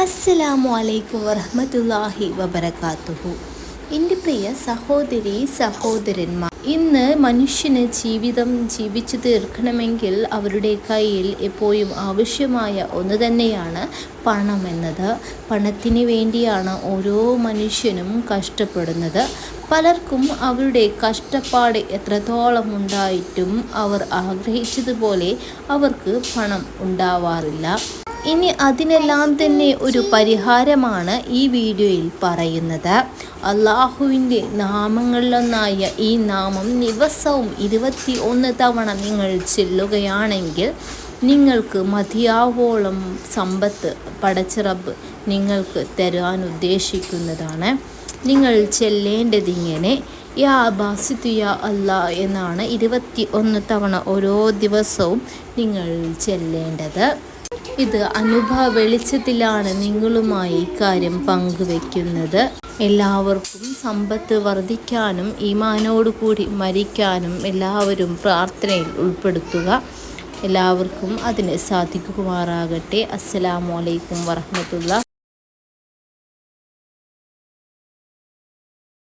അസ്സലാമു അലൈക്കും വറഹ്മത്തുള്ളാഹി വബറകാതുഹു എന്റെ പ്രിയ സഹോദരി സഹോദരന്മാർ ഇന്ന് മനുഷ്യന് ജീവിതം ജീവിച്ചു തീർക്കണമെങ്കിൽ അവരുടെ കയ്യിൽ എപ്പോഴും ആവശ്യമായ ഒന്ന് തന്നെയാണ് പണം എന്നത്. പണത്തിന് വേണ്ടിയാണ് ഓരോ മനുഷ്യനും കഷ്ടപ്പെടുന്നത്. പലർക്കും അവരുടെ കഷ്ടപ്പാട് എത്രത്തോളം ഉണ്ടായിട്ടും അവർ ആഗ്രഹിച്ചതുപോലെ അവർക്ക് പണം ഉണ്ടാവാറില്ല. ഇനി അതിനെല്ലാം തന്നെ ഒരു പരിഹാരമാണ് ഈ വീഡിയോയിൽ പറയുന്നത്. അള്ളാഹുവിന്റെ നാമങ്ങളിലൊന്നായ ഈ നാമം ദിവസവും ഇരുപത്തി ഒന്ന് തവണ നിങ്ങൾ ചെല്ലുകയാണെങ്കിൽ നിങ്ങൾക്ക് മതിയാവോളം സമ്പത്ത് പടച്ചിറബ് നിങ്ങൾക്ക് തരാൻ ഉദ്ദേശിക്കുന്നതാണ്. നിങ്ങൾ ചെല്ലേണ്ടതിങ്ങനെ യാ ബാസിത്തു യാ അല്ല എന്നാണ് ഇരുപത്തി ഒന്ന് തവണ ഓരോ ദിവസവും നിങ്ങൾ ചെല്ലേണ്ടത്. ഇത് അനുഭ വെളിച്ചത്തിലാണ് നിങ്ങളുമായി ഇക്കാര്യം പങ്കുവെക്കുന്നത്. എല്ലാവർക്കും സമ്പത്ത് വർദ്ധിക്കാനും ഈമാനോടുകൂടി മരിക്കാനും എല്ലാവരും പ്രാർത്ഥനയിൽ ഉൾപ്പെടുത്തുക. എല്ലാവർക്കും അതിന് സാധിക്കുമാറാകട്ടെ. അസ്സലാമു അലൈക്കും വറഹമത്തുള്ള